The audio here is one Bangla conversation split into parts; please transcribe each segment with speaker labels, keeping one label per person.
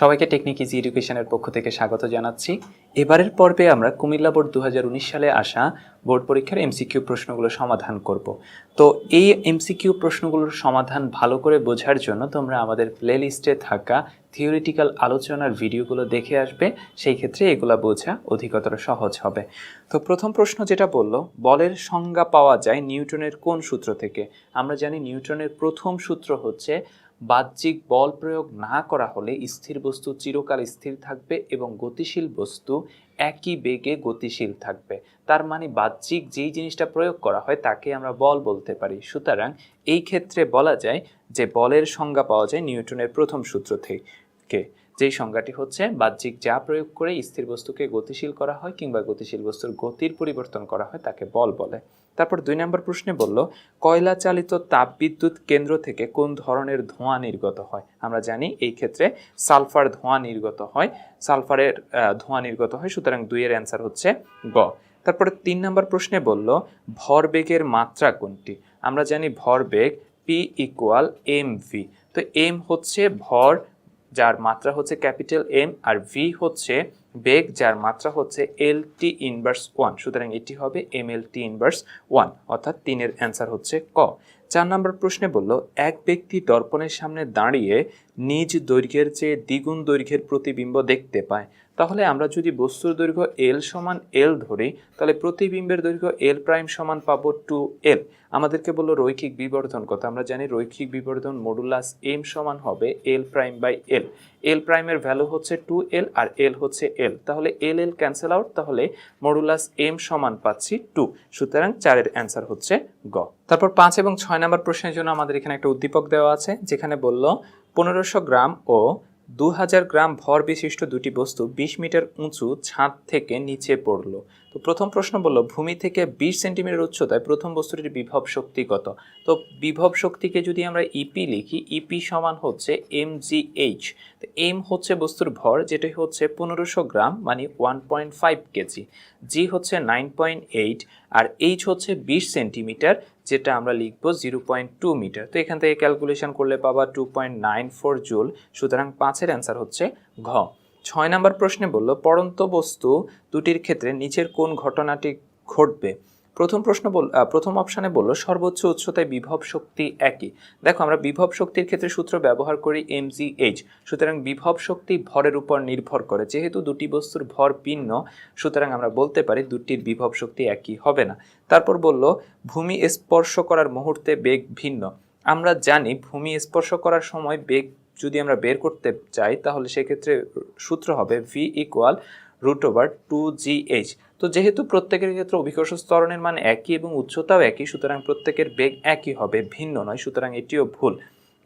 Speaker 1: সবাইকে টেকনিক ইজি এডুকেশনের পক্ষ থেকে স্বাগত জানাচ্ছি। এবারের পর্বে আমরা কুমিল্লা বোর্ড দু হাজার উনিশ সালে আসা বোর্ড পরীক্ষার এমসিকিউ প্রশ্নগুলো সমাধান করব। তো এই এমসিকিউ প্রশ্নগুলোর সমাধান ভালো করে বোঝার জন্য তোমরা আমাদের প্লেলিস্টে থাকা থিওরিটিক্যাল আলোচনার ভিডিওগুলো দেখে আসবে, সেই ক্ষেত্রে এগুলো বোঝা অধিকতর সহজ হবে। তো প্রথম প্রশ্ন যেটা বলল, বলের সংজ্ঞা পাওয়া যায় নিউটনের কোন সূত্র থেকে? আমরা জানি নিউটনের প্রথম সূত্র হচ্ছে বাহ্যিক বল প্রয়োগ না করা হলে স্থির বস্তু চিরকাল স্থির থাকবে এবং গতিশীল বস্তু একই বেগে গতিশীল থাকবে। তার মানে বাহ্যিক যেই জিনিসটা প্রয়োগ করা হয় তাকে আমরা বল বলতে পারি। সুতরাং এই ক্ষেত্রে বলা যায় যে বলের সংজ্ঞা পাওয়া যায় নিউটনের প্রথম সূত্র থেকে। যেই সংজ্ঞাটি হচ্ছে, বাহ্যিক যা প্রয়োগ করে স্থির বস্তুকে গতিশীল করা হয় কিংবা গতিশীল বস্তুর গতির পরিবর্তন করা হয় তাকে বল বলে। তারপর দুই নম্বর প্রশ্নে বলল, কয়লা চালিত তাপবিদ্যুৎ কেন্দ্র থেকে কোন ধরনের ধোঁয়া নির্গত হয়? আমরা জানি এই ক্ষেত্রে সালফার ধোঁয়া নির্গত হয়। সালফারের ধোঁয়া নির্গত হয়, সুতরাং দুইয়ের অ্যান্সার হচ্ছে গ। তারপরে তিন নম্বর প্রশ্নে বলল, ভরবেগের মাত্রা কোনটি? আমরা জানি ভরবেগ পি ইকুয়াল এম ভি তো এম হচ্ছে ভর যার মাত্রা হচ্ছে ক্যাপিটাল এম আর ভি হচ্ছে বেগ, যার মাত্রা হচ্ছে এল টি ইনভার্স ওয়ান সুতরাং এটি হবে M L T inverse one অর্থাৎ তিনের অ্যান্সার হচ্ছে ক। চার নম্বর প্রশ্নে বলল, এক ব্যক্তি দর্পণের সামনে দাঁড়িয়ে নিজ দৈর্ঘ্যের চেয়ে দ্বিগুণ দৈর্ঘ্যের প্রতিবিম্ব দেখতে পায়। তাহলে আমরা যদি বস্তুর দৈর্ঘ্য এল সমান এল ধরি, তাহলে প্রতিবিম্বের দৈর্ঘ্য এল প্রাইম সমান পাবো টু এল আমাদেরকে বলল রৈখিক বিবর্ধন কত? আমরা জানি রৈখিক বিবর্ধন মডুলাস এম সমান হবে এল প্রাইম বাই এল এল প্রাইমের ভ্যালু হচ্ছে টু এল আর এল হচ্ছে এল তাহলে এল এল ক্যান্সেল আউট তাহলে মডুলাস এম সমান পাচ্ছি টু সুতরাং চারের অ্যান্সার হচ্ছে গ। তারপর পাঁচ এবং ছয় নম্বর প্রশ্নের জন্য আমাদের এখানে একটা উদ্দীপক দেওয়া আছে, যেখানে বলল পনেরোশো গ্রাম ও দু হাজার গ্রাম ভর বিশিষ্ট দুটি বস্তু বিশ মিটার উঁচু ছাদ থেকে নিচে পড়ল। তো প্রথম প্রশ্ন বলল, ভূমি থেকে বিশ সেন্টিমিটার উচ্চতায় প্রথম বস্তুটির বিভব শক্তি কত? তো বিভব শক্তিকে যদি আমরা ইপি লিখি ইপি সমান হচ্ছে এম জি এইচ তো এম হচ্ছে বস্তুর ভর, যেটা হচ্ছে পনেরোশো গ্রাম মানে one point five KG. G হচ্ছে নাইন পয়েন্ট এইট আর এইচ হচ্ছে বিশ সেন্টিমিটার যেটা আমরা লিখব জিরো পয়েন্ট টু মিটার তো এখান থেকে ক্যালকুলেশন করলে পাবা two point nine four joule সুতরাং পাঁচের অ্যান্সার হচ্ছে ঘ। ছয় নম্বর প্রশ্নে বলল, পড়ন্ত বস্তু দুটির ক্ষেত্রে নিচের কোন ঘটনাটি ঘটবে? প্রথম প্রশ্ন বল প্রথম অপশানে বলল, সর্বোচ্চ উচ্চতায় বিভব শক্তি একই। দেখো, আমরা বিভব শক্তির ক্ষেত্রে সূত্র ব্যবহার করি এম জি এইচ সুতরাং বিভব শক্তি ভরের উপর নির্ভর করে। যেহেতু দুটি বস্তুর ভর ভিন্ন, সুতরাং আমরা বলতে পারি দুটির বিভব শক্তি একই হবে না। তারপর বলল, ভূমি স্পর্শ করার মুহূর্তে বেগ ভিন্ন। আমরা জানি ভূমি স্পর্শ করার সময় বেগ যদি আমরা বের করতে চাই, তাহলে সেক্ষেত্রে সূত্র হবে V equal root over two G H তো যেহেতু প্রত্যেকের ক্ষেত্রে অভিকর্ষ ত্বরণের মান একই এবং উচ্চতাও একই, সুতরাং প্রত্যেকের বেগ একই হবে, ভিন্ন নয়, সুতরাং এটিও ভুল।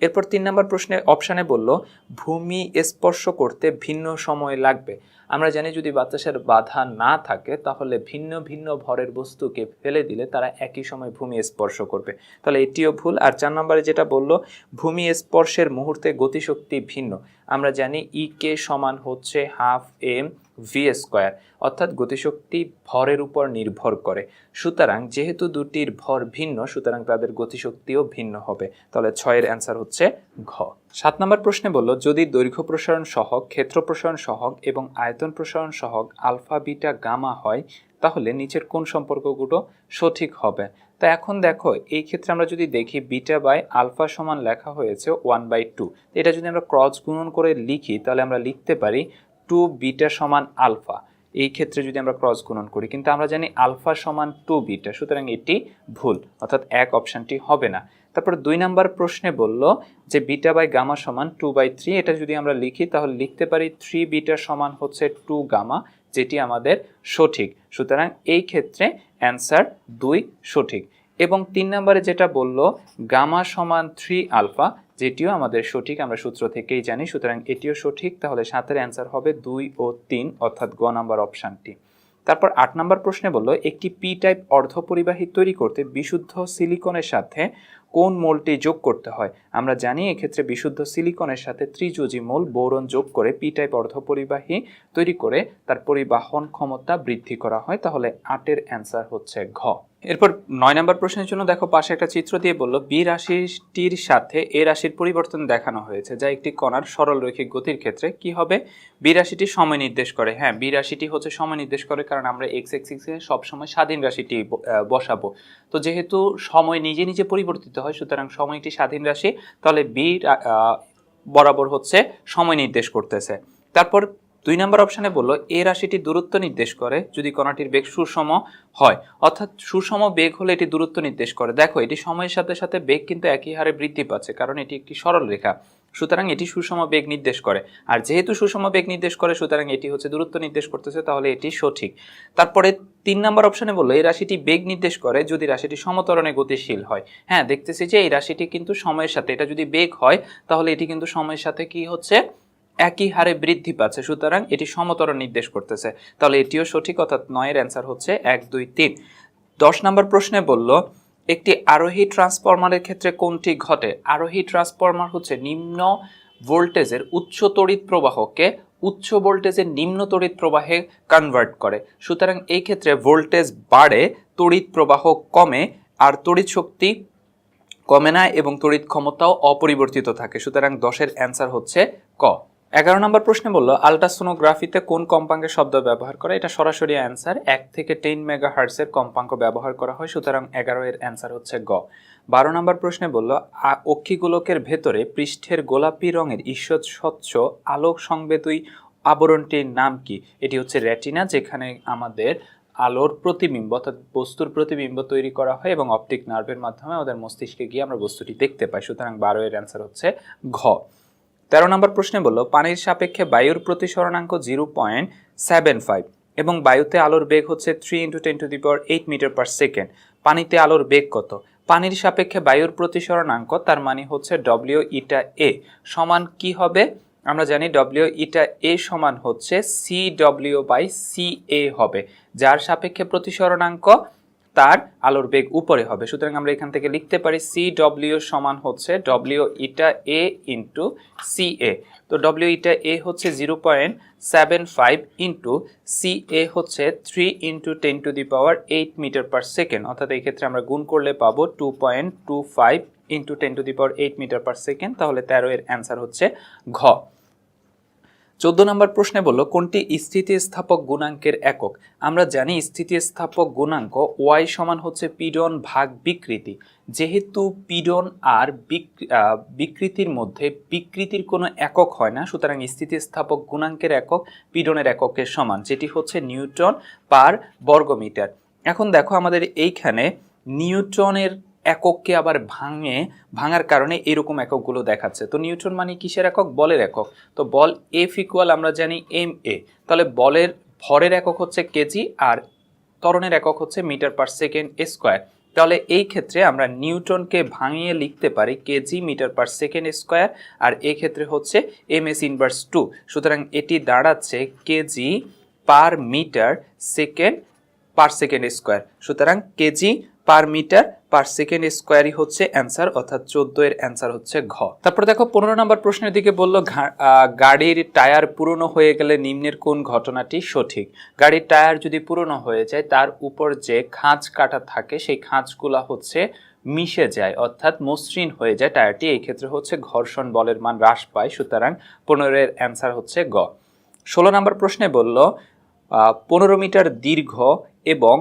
Speaker 1: এরপর তিন নম্বর প্রশ্নে অপশানে বলল, ভূমি স্পর্শ করতে ভিন্ন সময় লাগবে। আমরা জানি যদি বাতাসের বাধা না থাকে, তাহলে ভিন্ন ভিন্ন ভরের বস্তুকে ফেলে দিলে তারা একই সময় ভূমি স্পর্শ করবে। তাহলে এটিও ভুল। আর চার নম্বরে যেটা বলল, ভূমি স্পর্শের মুহূর্তে গতিশক্তি ভিন্ন। আমরা জানি ই কে সমান হচ্ছে হাফ এম ভি স্কোয়ার অর্থাৎ গতিশক্তি ভরের উপর নির্ভর করে। সুতরাং যেহেতু দুটির ভর ভিন্ন, সুতরাং তাদের গতিশক্তিও ভিন্ন হবে। তাহলে ছয়ের অ্যান্সার হচ্ছে ঘ। সাত নম্বর প্রশ্নে বলল, যদি দৈর্ঘ্য প্রসারণ সহগ, ক্ষেত্র প্রসারণ সহগ এবং আয়তন প্রসারণ সহগ আলফা, বিটা, গামা হয়, তাহলে নিচের কোন সম্পর্কগুলো সঠিক হবে? তা এখন দেখো, এই ক্ষেত্রে আমরা যদি দেখি বিটা বাই আলফা সমান লেখা হয়েছে ওয়ান বাই টু। এটা যদি আমরা ক্রস গুণন করে লিখি, তাহলে আমরা লিখতে পারি টু বিটা সমান আলফা। এই ক্ষেত্রে যদি আমরা ক্রস গুণন করি, কিন্তু আমরা জানি আলফা সমান টু বিটা, সুতরাং এটি ভুল, অর্থাৎ এক অপশানটি হবে না। তারপর দুই নাম্বার প্রশ্নে বলল যে বিটা বাই গামা সমান টু বাই থ্রি, এটা যদি আমরা লিখি, তাহলে লিখতে পারি থ্রি বিটা সমান হচ্ছে টু গামা, যেটি আমাদের সঠিক। সুতরাং এই ক্ষেত্রে অ্যান্সার দুই সঠিক। এবং তিন নম্বরে যেটা বলল, গামা সমান থ্রি আলফা যেটিও আমাদের সঠিক, আমরা সূত্র থেকেই জানি। সুতরাং এটিও সঠিক, তাহলে সাতের অ্যান্সার হবে দুই ও তিন, অর্থাৎ গ নাম্বার অপশানটি। তারপর আট নম্বর প্রশ্নে বলল, একটি পি টাইপ অর্ধপরিবাহী তৈরি করতে বিশুদ্ধ সিলিকনের সাথে কোন মোলটি যোগ করতে হয়? আমরা জানি এক্ষেত্রে বিশুদ্ধ সিলিকনের সাথে ত্রিযোজি মোল বোরন যোগ করে পি টাইপ অর্ধপরিবাহী তৈরি করে তার পরিবাহন ক্ষমতা বৃদ্ধি করা হয়। তাহলে আটের অ্যান্সার হচ্ছে ঘ। এরপর নয় নম্বর প্রশ্নের জন্য দেখো, পাশে একটা চিত্র দিয়ে বলল, বি রাশিটির সাথে এ রাশির পরিবর্তন দেখানো হয়েছে, যা একটি কণার সরল রৈখিক গতির ক্ষেত্রে কি হবে? বি রাশিটি সময় নির্দেশ করে হ্যাঁ বি রাশিটি হচ্ছে সময় নির্দেশ করে, কারণ আমরা এক্স এক্সিসে সবসময় স্বাধীন রাশিটি বসাবো। তো যেহেতু সময় নিজে নিজে পরিবর্তিত হয়, সুতরাং সময় একটি স্বাধীন রাশি, তাহলে বি বরাবর হচ্ছে সময় নির্দেশ করতেছে। তারপর দুই নম্বর অপশানে বলল, এ রাশিটি দূরত্ব নির্দেশ করে যদি কণাটির বেগ সুষম হয়। অর্থাৎ সুষম বেগ হলে এটি দূরত্ব নির্দেশ করে। দেখো, এটি সময়ের সাথে সাথে বেগ কিন্তু একই হারে বৃদ্ধি পাচ্ছে, কারণ এটি একটি সরল রেখা। সুতরাং এটি সুষম বেগ নির্দেশ করে। আর যেহেতু সুষম বেগ নির্দেশ করে, সুতরাং এটি হচ্ছে দূরত্ব নির্দেশ করতেছে, তাহলে এটি সঠিক। তারপরে তিন নম্বর অপশানে বলল এই রাশিটি বেগ নির্দেশ করে যদি রাশিটি সমতরণে গতিশীল হয়। হ্যাঁ দেখতেছি যে এই রাশিটি কিন্তু সময়ের সাথে, এটা যদি বেগ হয়, তাহলে এটি কিন্তু সময়ের সাথে কি হচ্ছে? একই হারে বৃদ্ধি পাচ্ছে, সুতরাং এটি সমতরণ নির্দেশ করতেছে। তাহলে এটিও সঠিক, অর্থাৎ নয়ের অ্যান্সার হচ্ছে এক, দুই, তিন। দশ নম্বর প্রশ্নে বলল, একটি আরোহী ট্রান্সফরমারের ক্ষেত্রে কোনটি ঘটে? আরোহী ট্রান্সফরমার হচ্ছে নিম্ন ভোল্টেজের উচ্চ তড়িৎ প্রবাহকে উচ্চ ভোল্টেজের নিম্ন তড়িৎ প্রবাহে কনভার্ট করে। সুতরাং এই ক্ষেত্রে ভোল্টেজ বাড়ে, তড়িৎ প্রবাহ কমে, আর তড়িৎ শক্তি কমে না এবং তড়িৎ ক্ষমতাও অপরিবর্তিত থাকে। সুতরাং দশের অ্যান্সার হচ্ছে ক। এগারো নম্বর প্রশ্নে বলল, আলট্রাসোনোগ্রাফিতে কোন কম্পাঙ্কের শব্দ ব্যবহার করে? এটা সরাসরি অ্যান্সার, এক থেকে টেন মেগা হার্টসের কম্পাঙ্ক ব্যবহার করা হয়, সুতরাং এগারো এর অ্যান্সার হচ্ছে গ। বারো নম্বর প্রশ্নে বলল অক্ষিগোলকের ভেতরে পৃষ্ঠের গোলাপি রঙের ঈষৎ স্বচ্ছ আলোক সংবেদী আবরণটির নাম কি? এটি হচ্ছে রেটিনা, যেখানে আমাদের আলোর প্রতিবিম্ব অর্থাৎ বস্তুর প্রতিবিম্ব তৈরি করা হয় এবং অপটিক নার্ভের মাধ্যমে আমাদের মস্তিষ্কে গিয়ে আমরা বস্তুটি দেখতে পাই, সুতরাং বারো এর অ্যান্সার হচ্ছে ঘ। তেরো নম্বর প্রশ্নে বলল, পানির সাপেক্ষে বায়ুর প্রতিসরণাঙ্ক জিরো পয়েন্ট সেভেন ফাইভ এবং বায়ুতে আলোর বেগ হচ্ছে three into ten to the power eight metre per second পানিতে আলোর বেগ কত? পানির সাপেক্ষে বায়ুর প্রতিসরণাঙ্ক তার মানে হচ্ছে ডব্লিউ ইটা এ সমান কি হবে? আমরা জানি ডব্লিউ ইটা এ সমান হচ্ছে C W by C A হবে, যার সাপেক্ষে প্রতিসরণাঙ্ক তার আলোর বেগ উপরে হবে। সুতরাং আমরা এখান থেকে লিখতে পারি সি ডব্লিউ সমান হচ্ছে W eta A into C A তো ডব্লিউ ইটা এ হচ্ছে zero point seven five into C A হচ্ছে three into ten to the power eight metre per second অর্থাৎ এই ক্ষেত্রে আমরা গুণ করলে পাবো two point two five into ten to the power eight metre per second তাহলে তেরো এর অ্যান্সার হচ্ছে ঘ। চোদ্দ নম্বর প্রশ্নে বলল, কোনটি স্থিতিস্থাপক গুণাঙ্কের একক? আমরা জানি স্থিতিস্থাপক গুণাঙ্ক ওয়াই সমান হচ্ছে পীড়ন ভাগ বিকৃতি। যেহেতু পীড়ন আর বিকৃতির মধ্যে বিকৃতির কোনো একক হয় না, সুতরাং স্থিতিস্থাপক গুণাঙ্কের একক পীড়নের এককের সমান, যেটি হচ্ছে নিউটন পার বর্গমিটার। এখন দেখো আমাদের এইখানে নিউটনের একককে আবার ভাঙে, ভাঙার কারণে এরকম এককগুলো দেখাচ্ছে। তো নিউটন মানে কিসের একক? বলের একক। তো বল এফ ইকুয়াল আমরা জানি এম এ। তাহলে বলের ভরের একক হচ্ছে কেজি আর ত্বরণের একক হচ্ছে মিটার পার সেকেন্ড স্কোয়ার। তাহলে এই ক্ষেত্রে আমরা নিউটনকে ভাঙিয়ে লিখতে পারি KG metre per second square আর এই ক্ষেত্রে হচ্ছে এম এস ইনভার্স টু। সুতরাং এটি দাঁড়াচ্ছে KG per metre second, per second square. সুতরাং KG per metre per second স্কোয়ারই হচ্ছে অ্যান্সার অর্থাৎ চোদ্দ এর অ্যান্সার হচ্ছে ঘ। তারপর দেখো পনেরো নম্বর প্রশ্নের দিকে বলল গাড়ির টায়ার পুরনো হয়ে গেলে নিম্নের কোন ঘটনাটি সঠিক? গাড়ির টায়ার যদি পুরনো হয়ে যায়, তার উপর যে খাঁজ কাটা থাকে, সেই খাঁজগুলা হচ্ছে মিশে যায়, অর্থাৎ মসৃণ হয়ে যায় টায়ারটি এই ক্ষেত্রে হচ্ছে ঘর্ষণ বলের মান হ্রাস পায়, সুতরাং পনেরোর অ্যান্সার হচ্ছে গ। ষোলো নম্বর প্রশ্নে বলল পনেরো মিটার দীর্ঘ এবং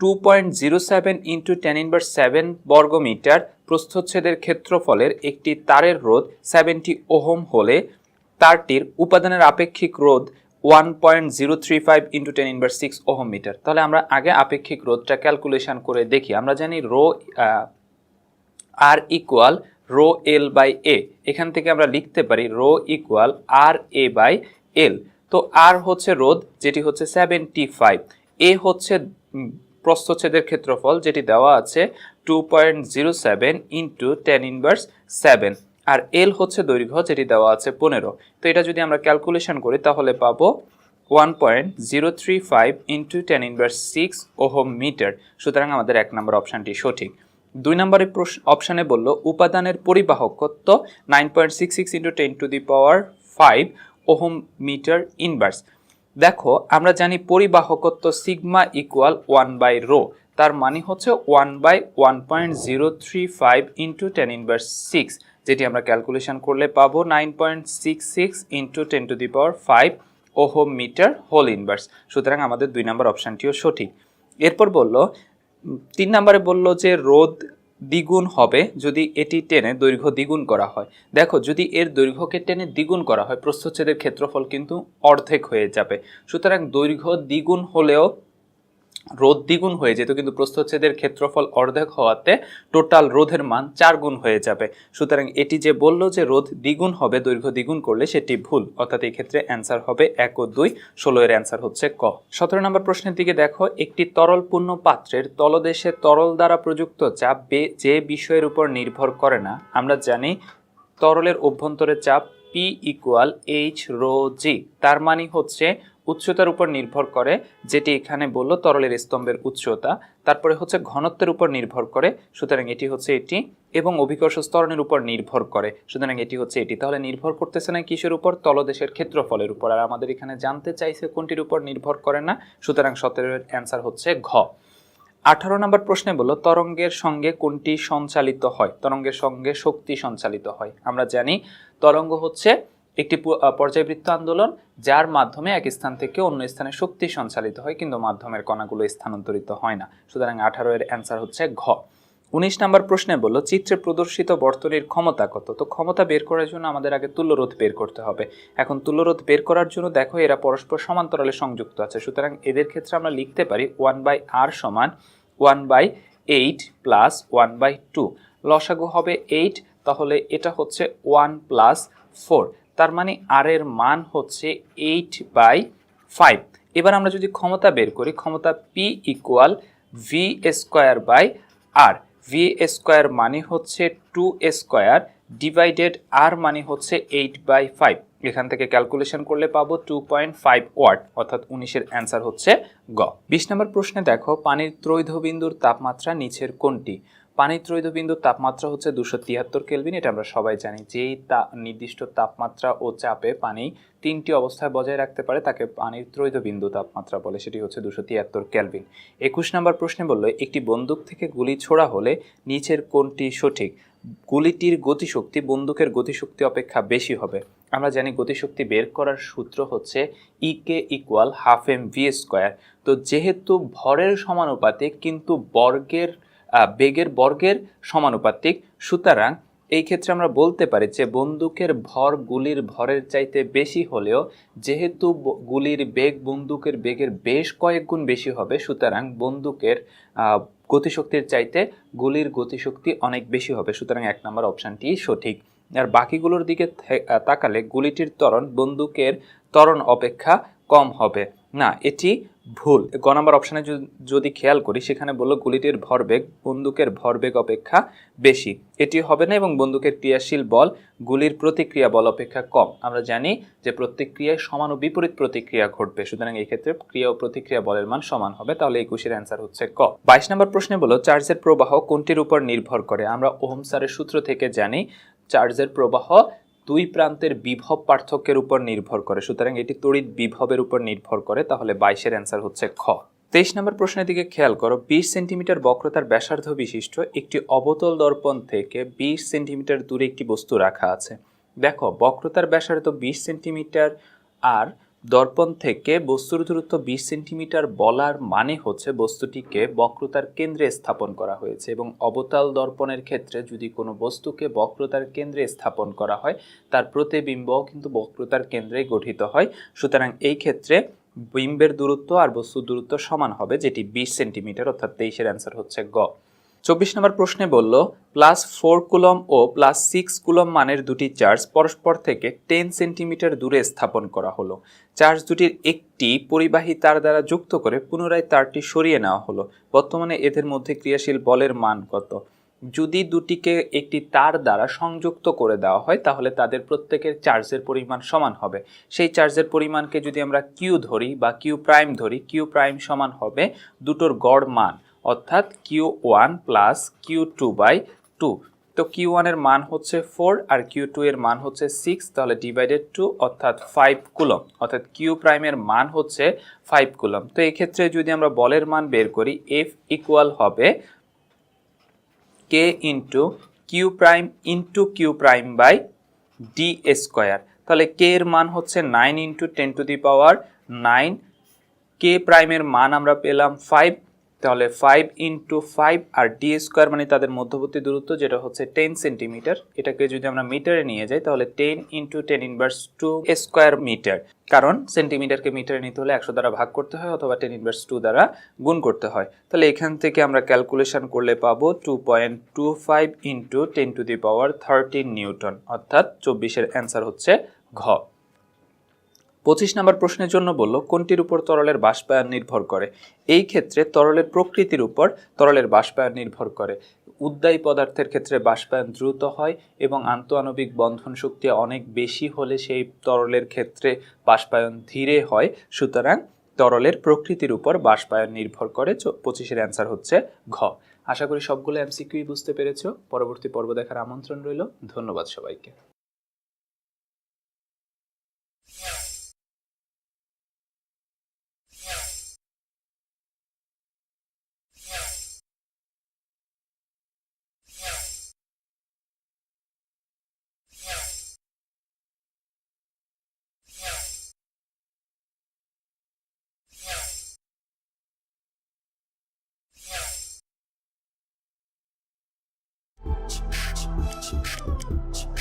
Speaker 1: two point zero seven into ten inverse seven বর্গমিটার প্রস্থচ্ছেদের ক্ষেত্রফলের একটি তারের রোধ সেভেন্টি ওহম হলে তারটির উপাদানের আপেক্ষিক রোধ one point zero three five into ten inverse six ohm metre. তাহলে আমরা আগে আপেক্ষিক রোধটা ক্যালকুলেশন করে দেখি। আমরা জানি rho R equal rho L by A এখান থেকে আমরা লিখতে পারি rho equal R A by L তো আর হচ্ছে রোধ, যেটি হচ্ছে সেভেন্টি ফাইভ এ হচ্ছে প্রস্থচ্ছেদের ক্ষেত্রফল যেটি দেওয়া আছে two point zero seven into ten inverse seven আর এল হচ্ছে দৈর্ঘ্য যেটি দেওয়া আছে পনেরো। তো এটা যদি আমরা ক্যালকুলেশন করি, তাহলে পাবো one point zero three five into ten inverse six ohm metre. সুতরাং আমাদের এক নম্বর অপশানটি সঠিক। দুই নম্বরের প্রশ্ন অপশানে বলল, উপাদানের পরিবাহকত্ব nine point six six into ten to the power five ohm metre inverse দেখো, আমরা জানি পরিবাহকত্ব sigma equal one by rho. তার মানে হচ্ছে one by one point zero three five into ten inverse six, যেটি আমরা ক্যালকুলেশন করলে পাবো nine point six six into ten to the power five ohm metre whole inverse. সুতরাং আমাদের দুই নম্বর অপশানটিও সঠিক। এরপর বলল তিন নম্বরে বলল যে রোদ দ্বিগুণ হবে যদি এটি টেনে দৈর্ঘ্য দ্বিগুণ করা হয়। দেখো, যদি এর দৈর্ঘ্যকে টেনে দ্বিগুণ করা হয়, প্রস্থচ্ছেদের ক্ষেত্রফল কিন্তু অর্ধেক হয়ে যাবে। সুতরাং দৈর্ঘ্য দ্বিগুণ হলেও রোধ দ্বিগুণ হয়ে যেত, কিন্তু প্রস্থচ্ছেদের ক্ষেত্রফল অর্ধেক হওয়াতে টোটাল রোধের মান চার গুণ হয়ে যাবে। সুতরাং এটি যে বলল যে রোধ দ্বিগুণ হবে, দৈর্ঘ্য দ্বিগুণ করলে সেটি ভুল। অর্থাৎ এই ক্ষেত্রে অ্যান্সার হবে এক ও দুই, ষোলো এর অ্যান্সার হচ্ছে ক। সতেরো নম্বর প্রশ্নের দিকে দেখো, একটি তরলপূর্ণ পাত্রের তলদেশে তরল দ্বারা প্রযুক্ত চাপ যে বিষয়ের উপর নির্ভর করে না। আমরা জানি তরলের অভ্যন্তরে চাপ P equal H rho G তার মানে হচ্ছে উচ্চতার উপর নির্ভর করে, যেটি এখানে বলল তরলের স্তম্ভের উচ্চতা। তারপরে হচ্ছে ঘনত্বের উপর নির্ভর করে, সুতরাং এটি হচ্ছে এটি, এবং অভিকর্ষ স্তরণের উপর নির্ভর করে। সুতরাং এটি হচ্ছে এটি। তাহলে নির্ভর করতেছে না কিসের উপর? তলদেশের ক্ষেত্রফলের উপর। আর আমাদের এখানে জানতে চাইছে কোনটির উপর নির্ভর করে না, সুতরাং সতেরোর অ্যান্সার হচ্ছে ঘ। আঠারো নম্বর প্রশ্নে বলল, তরঙ্গের সঙ্গে কোনটি সঞ্চালিত হয়? তরঙ্গের সঙ্গে শক্তি সঞ্চালিত হয়। আমরা জানি তরঙ্গ হচ্ছে একটি পর্যায়বৃত্ত আন্দোলন, যার মাধ্যমে এক স্থান থেকে অন্য স্থানে শক্তি সঞ্চালিত হয়, কিন্তু মাধ্যমের কণাগুলো স্থানান্তরিত হয় না। সুতরাং আঠারো এর অ্যান্সার হচ্ছে ঘ। উনিশ নম্বর প্রশ্নে বলল, চিত্রে প্রদর্শিত বর্তনীর ক্ষমতা কত? তো ক্ষমতা বের করার জন্য আমাদের আগে তুল্যরোধ বের করতে হবে। এখন তুল্যরোধ বের করার জন্য দেখো এরা পরস্পর সমান্তরালে সংযুক্ত আছে। সুতরাং এদের ক্ষেত্রে আমরা লিখতে পারি ওয়ান বাই আর সমান one by eight plus one by two লসাগু হবে এইট তাহলে এটা হচ্ছে ওয়ান প্লাস ফোর তার মানে আর এর মান হচ্ছে এইট বাই ফাইভ এবার আমরা যদি ক্ষমতা বের করি, ক্ষমতা P equal V square by R V square মানে হচ্ছে টু স্কোয়ার ডিভাইডেড আর মানে হচ্ছে এইট বাই ফাইভ এখান থেকে ক্যালকুলেশন করলে পাবো টু পয়েন্ট ফাইভ ওয়াট অর্থাৎ উনিশের অ্যান্সার হচ্ছে গ। বিশ নম্বর প্রশ্নে দেখো, পানির ত্রৈধবিন্দুর তাপমাত্রা নিচের কোনটি? পানির ত্রৈধবিন্দুর তাপমাত্রা হচ্ছে দুশো তিয়াত্তর কেলভিন, এটা আমরা সবাই জানি। যেই তা নির্দিষ্ট তাপমাত্রা ও চাপে পানি তিনটি অবস্থায় বজায় রাখতে পারে, তাকে পানির ত্রৈধবিন্দু তাপমাত্রা বলে, সেটি হচ্ছে দুশো তিয়াত্তর কেলভিন। একুশ নম্বর প্রশ্নে বলল, একটি বন্দুক থেকে গুলি ছোড়া হলে নিচের কোনটি সঠিক? গুলিটির গতিশক্তি বন্দুকের গতিশক্তি অপেক্ষা বেশি হবে। আমরা জানি গতিশক্তি বের করার সূত্র হচ্ছে E K equal half M V square তো যেহেতু ভরের সমানুপাতিক, কিন্তু বর্গের বেগের বর্গের সমানুপাতিক। সুতরাং এই ক্ষেত্রে আমরা বলতে পারি যে বন্দুকের ভর গুলির ভরের চাইতে বেশি হলেও যেহেতু গুলির বেগ বন্দুকের বেগের বেশ কয়েক গুণ বেশি হবে, সুতরাং বন্দুকের গতিশক্তির চাইতে গুলির গতিশক্তি অনেক বেশি হবে। সুতরাং এক নম্বর অপশানটি সঠিক। আর বাকিগুলোর দিকে তাকালে গুলিটির ত্বরণ বন্দুকের ত্বরণ অপেক্ষা কম হবে। না, এটি ভুল। গ নম্বর অপশানে যদি- খেয়াল করি, সেখানে বলল গুলিটির ভরবেগ, বন্দুকের ভরবেগ অপেক্ষা বেশি। এটি হবে না এবং বন্দুকের ক্রিয়াশীল বল গুলির প্রতিক্রিয়া বল অপেক্ষা কম। আমরা জানি যে প্রতিক্রিয়ায় সমান ও বিপরীত প্রতিক্রিয়া ঘটবে। সুতরাং এই ক্ষেত্রে ক্রিয়া ও প্রতিক্রিয়া বলের মান সমান হবে। তাহলে একুশের অ্যান্সার হচ্ছে ক। বাইশ নম্বর প্রশ্নে বলো চার্জের প্রবাহ কোনটির উপর নির্ভর করে? আমরা ওহম স্যারের সূত্র থেকে জানি, চার্জের প্রবাহ দুই প্রান্তের বিভব পার্থক্যের উপর নির্ভর করে। সুতরাং এটি তড়িৎ বিভবের উপর নির্ভর করে, তাহলে বাইশের অ্যান্সার হচ্ছে খ। তেইশ নম্বর প্রশ্নের দিকে খেয়াল করো, বিশ সেন্টিমিটার বক্রতার ব্যাসার্ধ বিশিষ্ট একটি অবতল দর্পণ থেকে বিশ সেন্টিমিটার দূরে একটি বস্তু রাখা আছে। দেখো, বক্রতার ব্যাসার্ধ বিশ সেন্টিমিটার আর দর্পণ থেকে বস্তুর দূরত্ব বিশ সেন্টিমিটার বলার মানে হচ্ছে বস্তুটিকে বক্রতার কেন্দ্রে স্থাপন করা হয়েছে এবং অবতাল দর্পণের ক্ষেত্রে যদি কোনো বস্তুকে বক্রতার কেন্দ্রে স্থাপন করা হয়, তার প্রতিবিম্ব কিন্তু বক্রতার কেন্দ্রেই গঠিত হয়। সুতরাং এই ক্ষেত্রে বিম্বের দূরত্ব আর বস্তুর দূরত্ব সমান হবে, যেটি বিশ সেন্টিমিটার, অর্থাৎ তেইশের অ্যান্সার হচ্ছে গ। চব্বিশ নম্বর প্রশ্নে বলল প্লাস ফোর কুলম ও প্লাস সিক্স কুলম মানের দুটি চার্জ পরস্পর থেকে টেন সেন্টিমিটার দূরে স্থাপন করা হলো। চার্জ দুটির একটি পরিবাহী তার দ্বারা যুক্ত করে পুনরায় তারটি সরিয়ে নেওয়া হলো। বর্তমানে এদের মধ্যে ক্রিয়াশীল বলের মান কত? যদি দুটিকে একটি তার দ্বারা সংযুক্ত করে দেওয়া হয়, তাহলে তাদের প্রত্যেকের চার্জের পরিমাণ সমান হবে। সেই চার্জের পরিমাণকে যদি আমরা কিউ ধরি বা কিউ প্রাইম ধরি কিউ প্রাইম সমান হবে দুটোর গড় মান। অর্থাৎ Q one plus Q two by two তো কিউ ওয়ানের মান হচ্ছে ফোর আর কিউ টু এর মান হচ্ছে সিক্স তাহলে ডিভাইডেড টু অর্থাৎ ফাইভ কুলম। অর্থাৎ কিউ প্রাইমের মান হচ্ছে ফাইভ কুলম। তো এক্ষেত্রে যদি আমরা বলের মান বের করি এফ ইকুয়াল হবে K into Q prime into Q prime by D square তাহলে কে এর মান হচ্ছে nine into ten to the power nine কে প্রাইমের মান আমরা পেলাম ফাইভ তাহলে ফাইভ ইন্টু ফাইভ আর ডি স্কোয়ার মানে তাদের মধ্যবর্তী দূরত্ব যেটা হচ্ছে টেন সেন্টিমিটার এটাকে যদি আমরা মিটারে নিয়ে যাই, তাহলে ten into ten inverse two square metre কারণ সেন্টিমিটারকে মিটারে নিতে হলে একশো দ্বারা ভাগ করতে হয় অথবা টেন ইনভার্স টু দ্বারা গুণ করতে হয়। তাহলে এখান থেকে আমরা ক্যালকুলেশন করলে পাবো two point two five into ten to the power thirteen newton অর্থাৎ চব্বিশের অ্যান্সার হচ্ছে ঘ। পঁচিশ নম্বর প্রশ্নের জন্য বলল, কোনটির উপর তরলের বাষ্পায়ন নির্ভর করে? এই ক্ষেত্রে তরলের প্রকৃতির উপর তরলের বাষ্পায়ন নির্ভর করে। উদ্দায়ী পদার্থের ক্ষেত্রে বাষ্পায়ন দ্রুত হয় এবং আন্তঃআণবিক বন্ধন শক্তি অনেক বেশি হলে সেই তরলের ক্ষেত্রে বাষ্পায়ন ধীরে হয়। সুতরাং তরলের প্রকৃতির উপর বাষ্পায়ন নির্ভর করে। পঁচিশের অ্যান্সার হচ্ছে ঘ। আশা করি সবগুলো এমসিকিউই বুঝতে পেরেছ। পরবর্তী পর্ব দেখার আমন্ত্রণ রইল। ধন্যবাদ সবাইকে। Thank you.